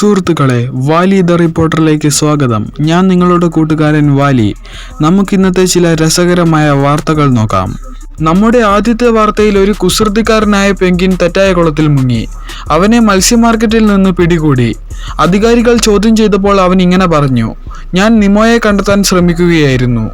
സുഹൃത്തുക്കളെ Valley the റിപ്പോർട്ടറിലേക്ക് സ്വാഗതം. ഞാൻ നിങ്ങളുടെ കൂട്ടുകാരൻ വാലി. നമുക്കിന്നത്തെ ചില രസകരമായ വാർത്തകൾ നോക്കാം. നമ്മുടെ ആദ്യത്തെ വാർത്തയിൽ ഒരു കുസൃതിക്കാരനായ പെങ്കിൻ തെറ്റായ കുളത്തിൽ മുങ്ങി. അവനെ മത്സ്യ മാർക്കറ്റിൽ നിന്ന് പിടികൂടി. അധികാരികൾ ചോദ്യം ചെയ്തപ്പോൾ അവൻ ഇങ്ങനെ പറഞ്ഞു ഞാൻ നിമോയെ കണ്ടെത്താൻ ശ്രമിക്കുകയായിരുന്നു.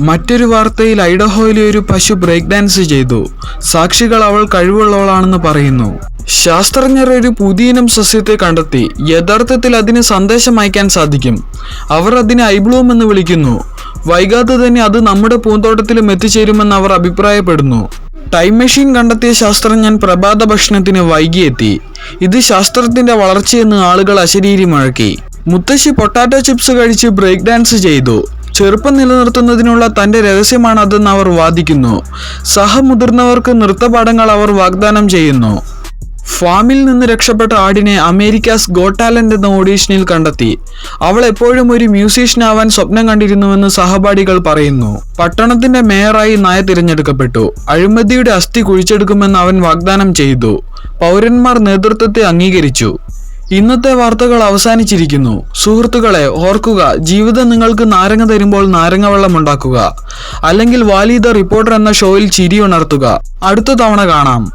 മറ്റൊരു വാർത്തയിൽ ഐഡഹോയിലെ ഒരു പശു ബ്രേക്ക് ഡാൻസ് ചെയ്തു. സാക്ഷികൾ അവൾ കഴിവുള്ളവളാണെന്ന് പറയുന്നു. ശാസ്ത്രജ്ഞർ ഒരു പുതിയനം സസ്യത്തെ കണ്ടെത്തി. യഥാർത്ഥത്തിൽ അതിന് സന്ദേശം അയക്കാൻ സാധിക്കും. അവർ അതിനെ ഐബ്ലൂം എന്ന് വിളിക്കുന്നു. വൈകാതെ തന്നെ അത് നമ്മുടെ പൂന്തോട്ടത്തിലും എത്തിച്ചേരുമെന്ന് അവർ അഭിപ്രായപ്പെടുന്നു. ടൈം മെഷീൻ കണ്ടെത്തിയ ശാസ്ത്രജ്ഞൻ പ്രഭാത ഭക്ഷണത്തിന് വൈകിയെത്തി. ഇത് ശാസ്ത്രത്തിന്റെ വളർച്ചയെന്ന് ആളുകൾ അശരീരി മുഴക്കി മുത്തശ്ശി പൊട്ടാറ്റോ ചിപ്സ് കഴിച്ച് ബ്രേക്ക് ഡാൻസ് ചെയ്തു. ചെറുപ്പം നിലനിർത്തുന്നതിനുള്ള തന്റെ രഹസ്യമാണ് അതെന്ന് അവർ വാദിക്കുന്നു. സഹമുതിർന്നവർക്ക് നൃത്തപാഠങ്ങൾ അവർ വാഗ്ദാനം ചെയ്യുന്നു. ഫാമിൽ നിന്ന് രക്ഷപ്പെട്ട ആടിനെ അമേരിക്കാസ് ഗോട്ട് ടാലന്റ് എന്ന ഓഡീഷനിൽ കണ്ടെത്തി. അവൾ എപ്പോഴും ഒരു മ്യൂസീഷ്യൻ ആവാൻ സ്വപ്നം കണ്ടിരുന്നുവെന്ന് സഹപാഠികൾ പറയുന്നു. പട്ടണത്തിന്റെ മേയറായി നായ തിരഞ്ഞെടുക്കപ്പെട്ടു. അഴിമതിയുടെ അസ്ഥി കുഴിച്ചെടുക്കുമെന്ന് അവൻ വാഗ്ദാനം ചെയ്തു. പൗരന്മാർ നേതൃത്വത്തെ അംഗീകരിച്ചു. ഇന്നത്തെ വാർത്തകൾ അവസാനിച്ചിരിക്കുന്നു. സുഹൃത്തുക്കളെ ഓർക്കുക ജീവിതം നിങ്ങൾക്ക് നാരങ്ങ തരുമ്പോൾ നാരങ്ങ വെള്ളം ഉണ്ടാക്കുക. അല്ലെങ്കിൽ വാലി ദ റിപ്പോർട്ടർ എന്ന ഷോയിൽ ചിരി ഉണർത്തുക. അടുത്ത തവണ കാണാം.